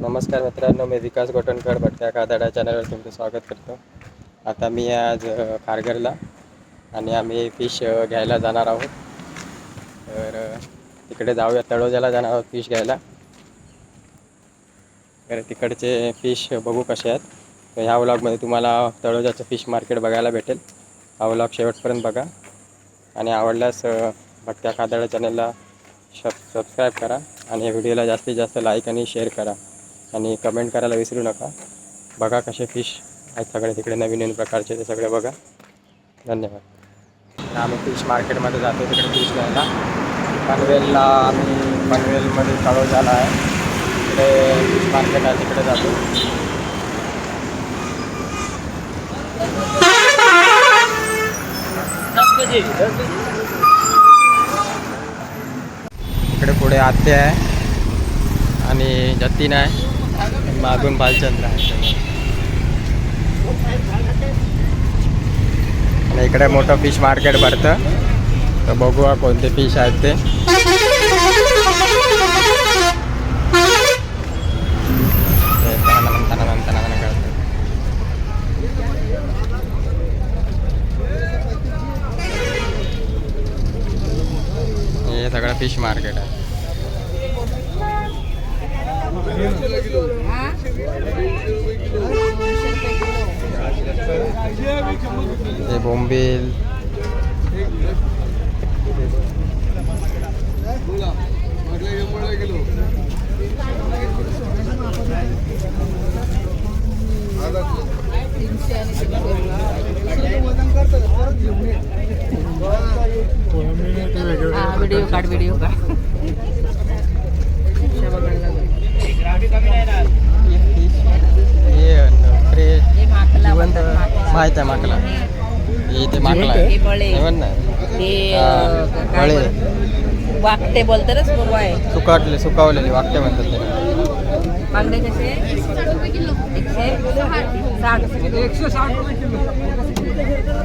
नमस्कार मित्रांनो मी विकास गोटणकर भटक्या कादाडा चॅनलवर तुमचं स्वागत करतो. आता मी आज कारगरला खारघरला आणि आम्ही फिश घ्यायला जाणार आहोत. तर तिकडे जाऊया तळोजाला जाणार आहोत फिश घ्यायला. तर तिकडचे फिश बघू कसे आहेत. तर ह्या व्लॉगमध्ये तुम्हाला तळोजाचं फिश मार्केट बघायला भेटेल. हा व्लॉग शेवटपर्यंत बघा. आणि आवडल्यास भटक्या कादाडा चॅनलला शब सबस्क्राईब करा. आणि या व्हिडिओला जास्तीत जास्त लाईक आणि शेअर करा. आणि कमेंट करायला विसरू नका. बघा कसे फिश आहेत सगळे तिकडे नवीन नवीन प्रकारचे ते सगळे बघा. धन्यवाद. आम्ही फिश मार्केटमध्ये जातो तिकडे फिश घ्यायला. पनवेलला आम्ही पनवेलमध्ये झाला आहे. तिकडे फिश मार्केट आहे तिकडे जातो. इकडे पुढे आत्या आहे आणि जतीन आहे. मागून बालचंद्र आहे. आणि इकडे मोठं फिश मार्केट भरतं. तर बघूया कोणते फिश आहेत ते. हे सगळं फिश मार्केट आहे. हे बोंबील व्हिडिओ काढ व्हिडिओ काढ हे फ्रेश हे माकला जिवंत माकला. आहे माकला हे ते माकला हे आहे बळे हे म्हण ना ते हा, अं, काय बळे. बोल- वाकटे सुरू आहे सुकाटले सुकावलेले वाक्य म्हणतात त्याला बांगडे कसे एकशे साठ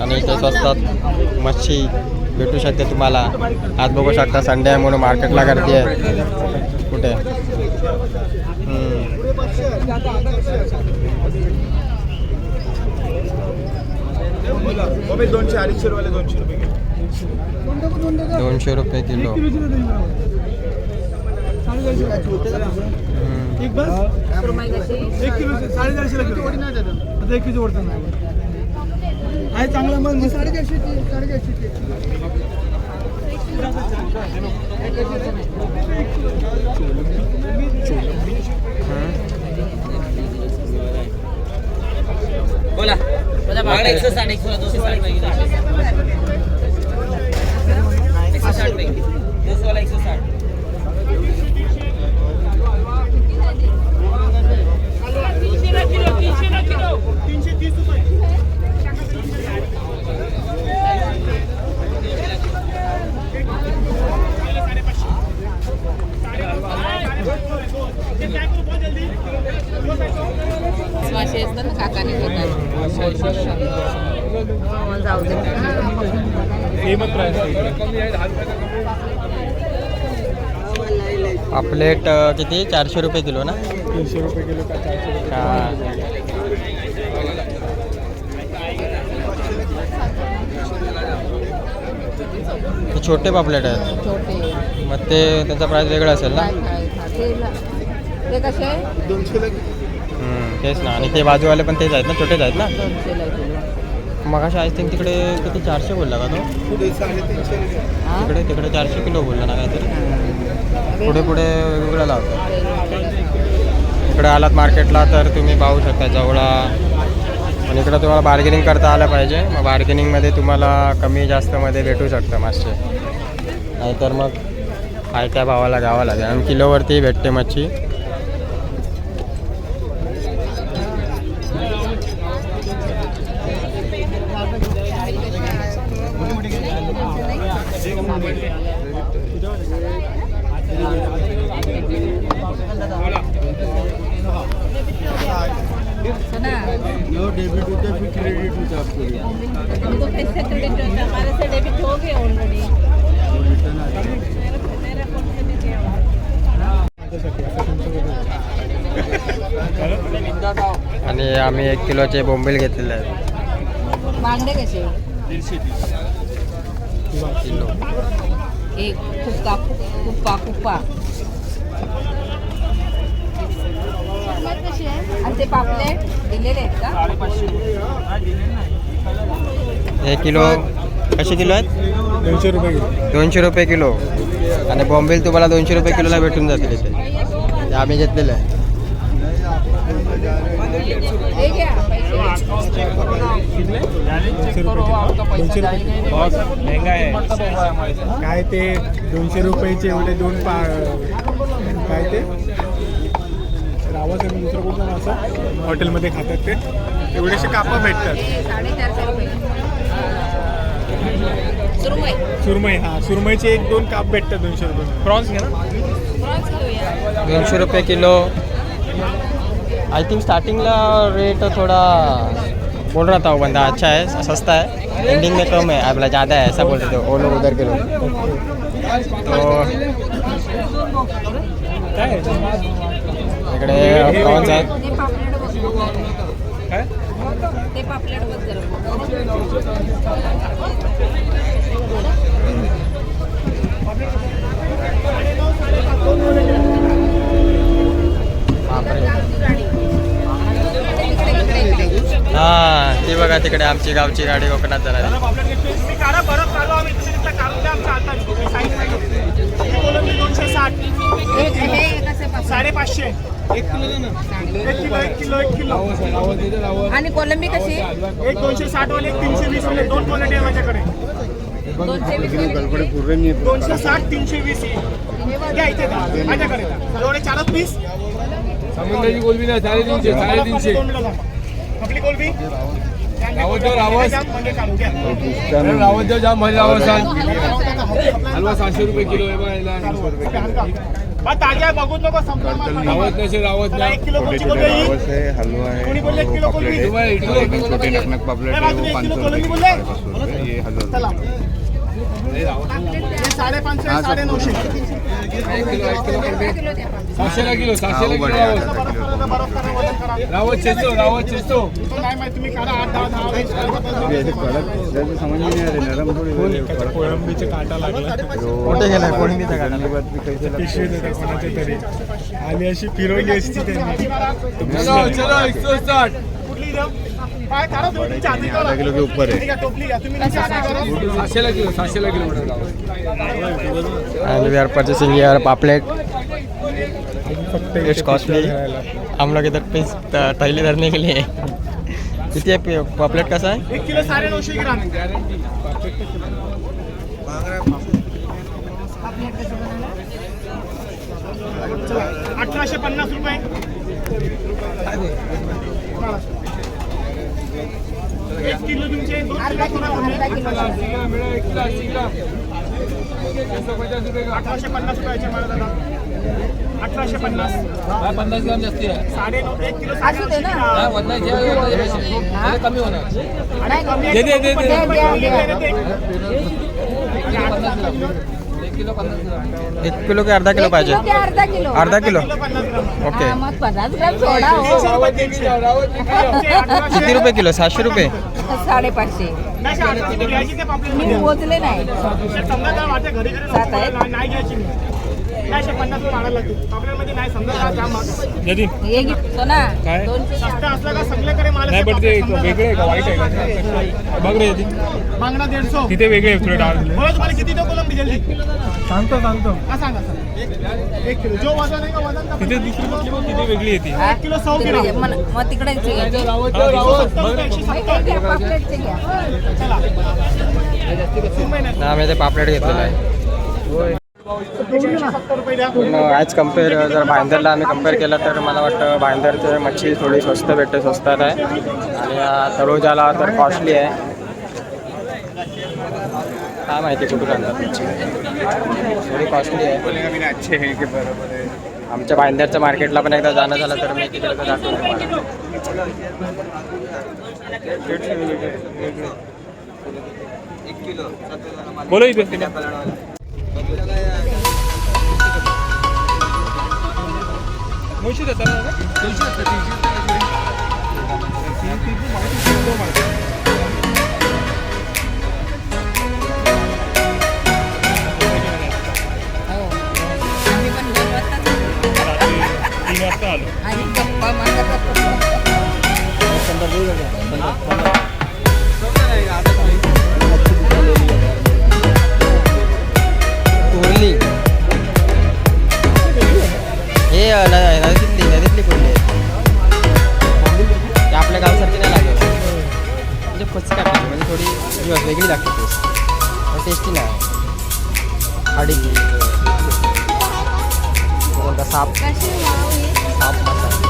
आणि इथे स्वस्तात मच्छी भेटू शकते तुम्हाला आज बघू शकता संडे आहे म्हणून मार्केटला गर्दी आहे कुठे हम्म. मोबाईल दोनशे अडीचशे रुपयाला दोनशे रुपये किलो दोनशे रुपये किलो हम्म. एक बस सुरमई कशी एक किलो साडेचारशेला किलो आता एक किलो वरतं नाही आहे चांगला मग साडेचारशे साडेचारशे बोला. एकशे साठ एकशे दोनशे साठ. एकशे साठ पैकी दोनशेवाला एकशे साठ. तीनशे तीस रुपये मासे असतात ना काकाने जाऊ दे फेमस प्राईस पापलेट अ, किती? चारशे रुपये किलो ना? तीनशे रुपये किलो का चारशे रुपये? हा. ते छोटे पापलेट आहेत. छोटे. मग ते त्याचा प्राईस वेगळा असेल ना? ते- कसे? दोनशेला हम्म, तेच ना. आणि ते बाजूवाले पण तेच आहेत ना? छोटेच आहेत ना? दोनशेला किलो. मग अशा आय थिंक तिकडे किती? चारशे बोलला का तो? तिकडे तिकडे चारशे किलो बोलला ना काहीतरी. पुढे पुढे वेगवेगळा लावतो इकडे आलात मार्केटला तर तुम्ही पाहू शकता जवळा. आणि इकडं तुम्हाला बार्गेनिंग करता आलं पाहिजे. मग बार्गेनिंगमध्ये तुम्हाला कमी जास्तमध्ये भेटू शकतं मासे नाहीतर मग काय त्या भावाला घ्यावं लागेल. आणि किलोवरती भेटते मच्छी. नो डेबिट होता है फिर क्रेडिट होता है आपको हमको कैसे क्रेडिट होता है हमारे से डेबिट हो गए ऑलरेडी और रिटर्न आ गया आणि आम्ही एक किलोचे बोंबील घेतलेले आहेत. बांगडे कसे किलो. एक कुप्पा कुप्पा कुप्पा. आणि ते पापलेट दिलेले आहेत का? हे किलो कसे किलो आहेत? दोनशे रुपये किलो. दोनशे रुपये किलो. आणि बॉम्बेल तुम्हाला दोनशे रुपये किलोला भेटून जातील इथे. आम्ही घेतलेलं आहे. काय ते दोनशे रुपयाचे एवढे दोन पा काय ते? रावस आणि दुसरं कुठलं नाव असं? हॉटेलमध्ये खातात ते. एवढेसे कापा भेटतात. हे सुरमई सुरमई हा सुरमईचे एक दोन काप भेटतात दोनशे रुपये. प्रॉन्स घ्या ना. दोनशे रुपये किलो. आई थिंक स्टार्टिंगला रेट थोड़ा बोल रहा था वो बंदा अच्छा है सस्ता है। एंडिंग में कम है अगला ज़्यादा है ऐसा बोल रहे थे वो लोग उधर के लोग। तो इकडे कौन सा है? हां ती बघा तिकडे आमची गावची गाडी कोकणात जाणार दोनशे साठ. हे हे कसे पापलेट? साडेपाचशे एक किलो एक किलो एक किलो. आणि कोलंबी कशी? एक दोनशे साठ वाले एक तीनशे वीस वाले. दोन क्वालिटी आहे माझ्याकडे. दोनशे वीस वाली. दोनशे साठ तीनशे वीस घ्या इथे द्या. माझ्याकडे. एवढे चारच पीस. समुद्राची कोलबी ना साडेतीनशे साडेतीनशे. रावतजवळ रावस. रावत जाऊ जाम भारी रावस सांग हलवा सहाशे रुपये किलो आहे ताज्या आहे, बघूच नको संपला माल. रावत नसे रावत चला, ना? एक किलो कोणची छोटे कोलंबी? छोटे रावस आहे हलवा आहे? पापलेट पापलेट पाँच हे साडेपाचशे साडे नऊशे किलो किलो. रावत रावत माहिती तुम्ही करा आठ दहा दहा कोळंबीचे काटा लागला. कुठे कोळंबीचा काटा? पिशवी देतात कोणाच्या तरी. आणि अशी फिरवली असती त्यांनी. चलो चलो एक सौ साठ. कुठली देऊ काय करा तुम्ही तुमच्या हाती करा. आधा किलो के ऊपर है ठीक आहे टोपली घ्या तुम्ही तुमच्या हाती करा सहाशेला किलो सहाशेला किलो म्हणून रावस and we are purchasing here पापलेट फक्त इट्स कॉस्टली हम लोग इधर पे थैली धरने के लिए। किती आहे पापलेट कसा आहे एक किलो साडे नऊशे ग्राम अठराशे पन्नास रुपये एक किलो तुमचे दोन किलो अठराशे पन्नास रुपयाचे मला दादा अठराशे पन्नास हा, पन्नास ग्राम जास्ती आहे साडे नऊ एक किलो साडे असू दे नऊशे ना. हा, ग्राम. वजनाचे आहे, वजनाचे आहे. त्याला कमी होणार नाही कमी दे, दे, दे, दे. द्या, द्या, द्या. एक किलो पन्नास ग्राम एक किलो की अर्धा किलो पाहिजे? अर्धा किलो. अर्धा किलो? ओके. हा, मग पन्नास ग्राम सोडा हो. किती रुपये किलो? सातशे रुपये साडेपाचशे. मी. मोजले नाही. सात आहेत? पन्नास नाही समजा काय जाम महाग. हे घे सोना काय? दोनशे सस्ता असला का सगळ्याकडे माल नाही पण ते पापलेट, वेगळे आहे का? वाईट आहे का? बघ रे ती. बांगडा दीडशो. तिथे वेगळे आहे थोडे डाळ बोला. तुम्हाला किती कोलंबी जल्दी सांगतो सांगतो. हा सांगा सर एक किलो. जो वजन आहे का वजन? का तिथे दुसरी तिथे वेगळी येते? एक किलो सौ ग्राम. मग तिकडे ना ते पापलेट घेतलेलं आहे. एकशे सत्तर ॲज कंपेअर जर भाईंदरला आम्ही कंपेअर केलं तर मला वाटतं भाईंदरचे मच्छी थोडी स्वस्त भेटते स्वस्तात आहे. आणि तळोजाला तर कॉस्टली आहे. काय माहिती कुठून आणतात मच्छी? थोडी कॉस्टली आहे. आमच्या भाईंदरच्या मार्केटला पण एकदा जाणं झालं तर मी तिकडे दाखवतो बोलो इथे. नऊशे देतात ना दोनशे असतं तीनशे. तीन वाजता आलो आणि गप्पा हे नदीतली नदीतली. ते आपल्या गावसारखी नाही लागत. म्हणजे फचका म्हणजे थोडी वेगळी लागते टेस्ट. टेस्टी नाही. खाडी. कोणता साप? साप मसाला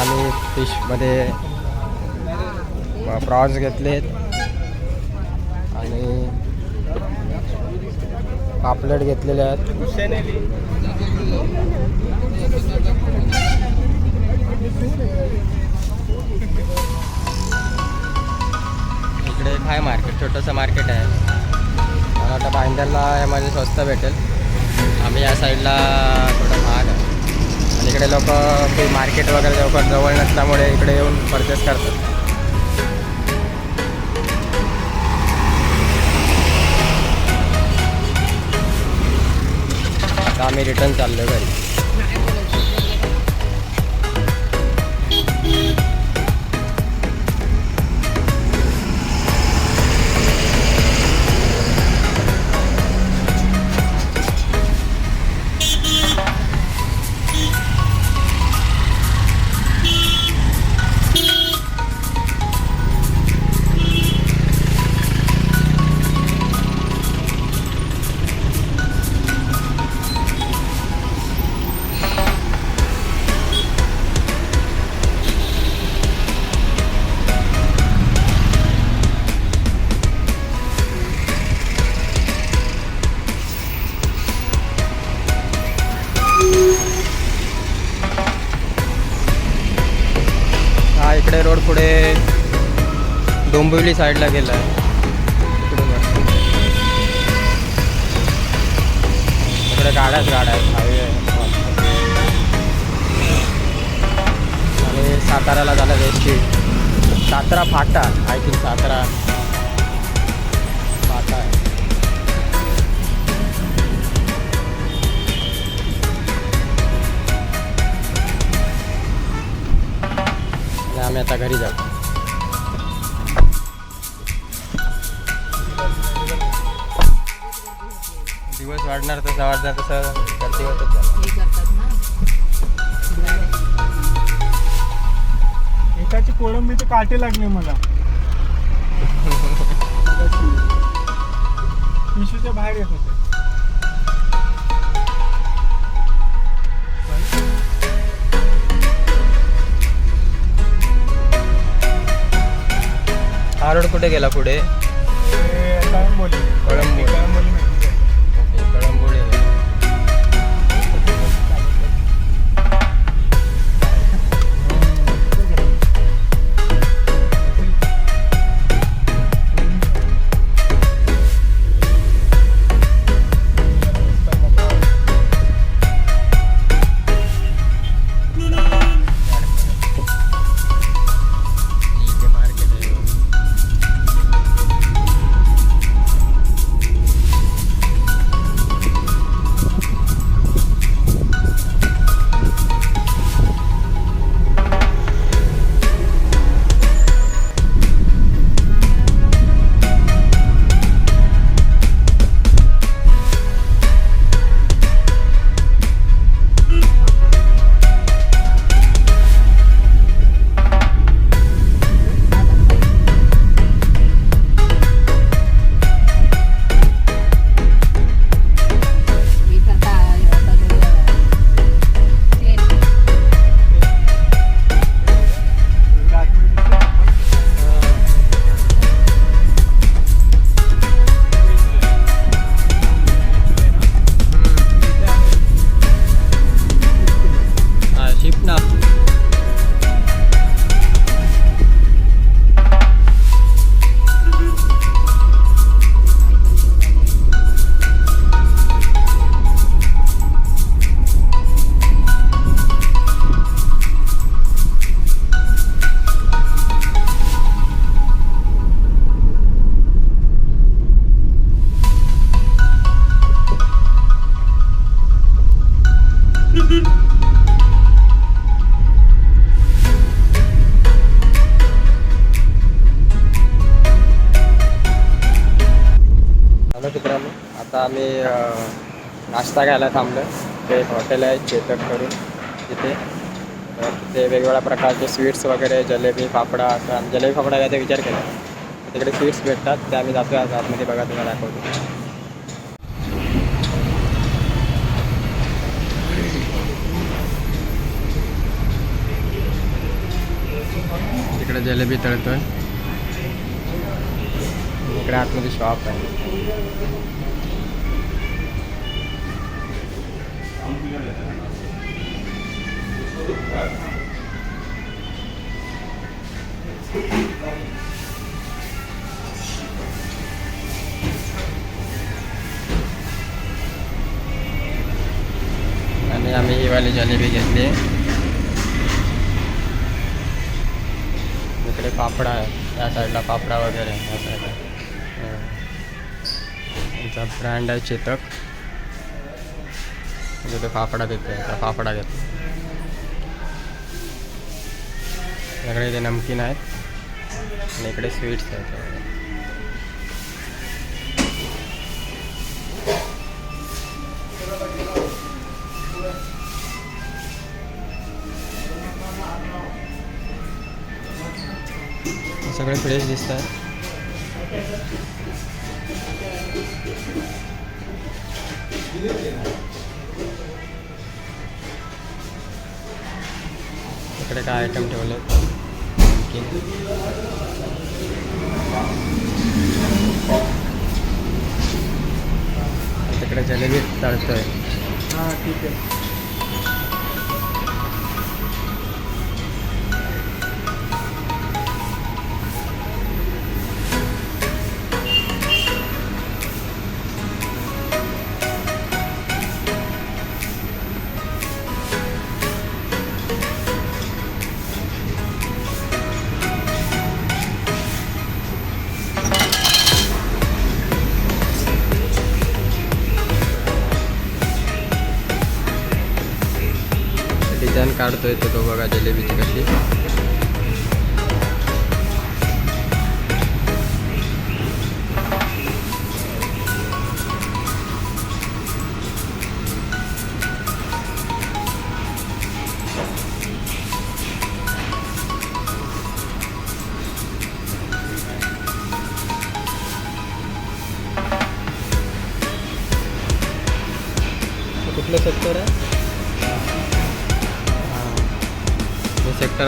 आम्ही फिशमध्ये प्रॉन्स घेतलेत. आणि पापलेट घेतलेले आहेत. इकडे एक आहे मार्केट छोटंसं मार्केट आहे. मला वाटतं बांधरला यामध्ये स्वस्त भेटेल. आम्ही या साईडला थोडं महाग आहे. आणि इकडे लोक ते मार्केट वगैरे लवकर जवळ नसल्यामुळे इकडे येऊन परचेस करतात. आम्ही रिटर्न चाललो घरी. डोंबिवली साईडला गेला आहे इकडून इकडे गाड्याच गाड्या आहेत. हायवे आहे. आणि साताऱ्याला झालं वेस्टी सातारा फाटा. आय थिंक सातारा फाटा आहे. आम्ही आता घरी जातो दिवस वाढणार तसं वाढणार तसं गर्दी होतच जाणार. हे करतात ना. एकाची कोळंबीचे काटे लागले मला. पिशूच्या बाहेर येत होते. हा रोड कुठे गेला पुढे? आता आम्ही नाश्ता घ्यायला थांबलो. ते एक हॉटेल आहे चेतक करून तिथे. तर तिथे वेगवेगळ्या प्रकारचे स्वीट्स वगैरे जलेबी फाफडा असं आम्ही जलेबी फाफडा घ्यायचा विचार केला. तिकडे स्वीट्स भेटतात ते आम्ही जातो आज आतमध्ये बघा तुम्हाला दाखवतो. तिकडे जलेबी तळतोय. इकडे आतमध्ये शॉप आहे. आणि आम्ही ही वाली जलेबी घेतली. इकडे पापडा आहे या साईडला पापडा वगैरे या साईडला. आमचा ब्रँड आहे चेतक. तिथे फाफडा देते त्या फाफडा घेतो इथे नमकीन आहेत आणि इकडे स्वीट्स आहेत सगळे फ्रेश दिसत आहेत इकडे काय आयटम ठेवले तिकडे जलेबी तळतोय. हां ठीक आहे. डिझाईन काढतोय तो तो बघा जलेबीची कशी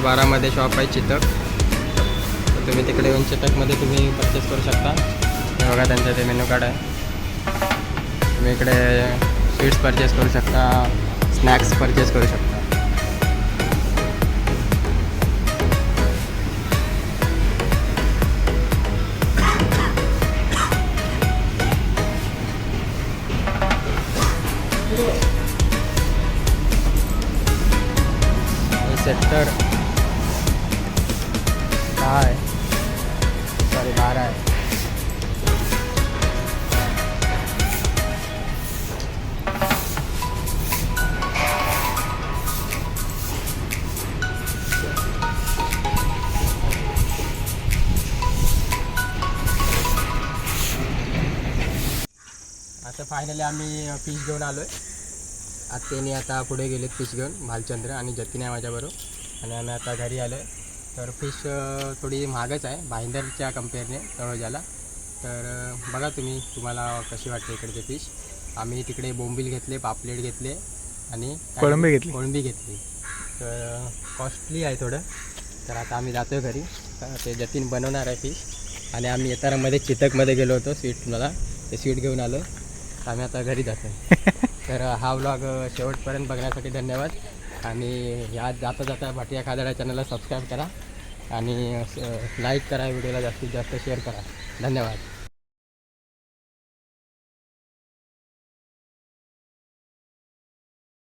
हजार बारामध्ये शॉप आहे चितक. तर तुम्ही तिकडे येऊन चितकमध्ये तुम्ही परचेस करू शकता. हे बघा त्यांचं ते मेनू कार्ड आहे. तुम्ही इकडे स्वीट्स परचेस करू शकता स्नॅक्स परचेस करू शकता. सेक्टर दहा आहे सॉरी बारा आहे आता फायनली आम्ही फिश घेऊन आलो आहे आत्तेने आता पुढे गेलेत फिश घेऊन भालचंद्र आणि जतीन आहे माझ्याबरोबर. आणि आम्ही आता घरी आलो आहे तर फिश थोडी महागच आहे. भाईंदरच्या कम्पेअरने तळोजाला. तर बघा तुम्ही तुम्हाला कशी वाटते इकडचे फिश आम्ही तिकडे बोंबील घेतले पापलेट घेतले आणि कोळंबी घेतली. कोळंबी घेतली. तर कॉस्टली आहे थोडं. तर आता आम्ही जातो आहे घरी ते जतीन बनवणार आहे फिश आणि आम्ही येताना मध्ये चितकमध्ये गेलो होतो स्वीट मला ते स्वीट घेऊन आलो. तर आम्ही आता घरी जातो तर हा व्लॉग शेवटपर्यंत बघण्यासाठी धन्यवाद. आणि या जाता जाता भाटिया खादडा चॅनलला सबस्क्राईब करा. आणि लाईक करा व्हिडिओला जास्तीत जास्त शेअर करा. धन्यवाद.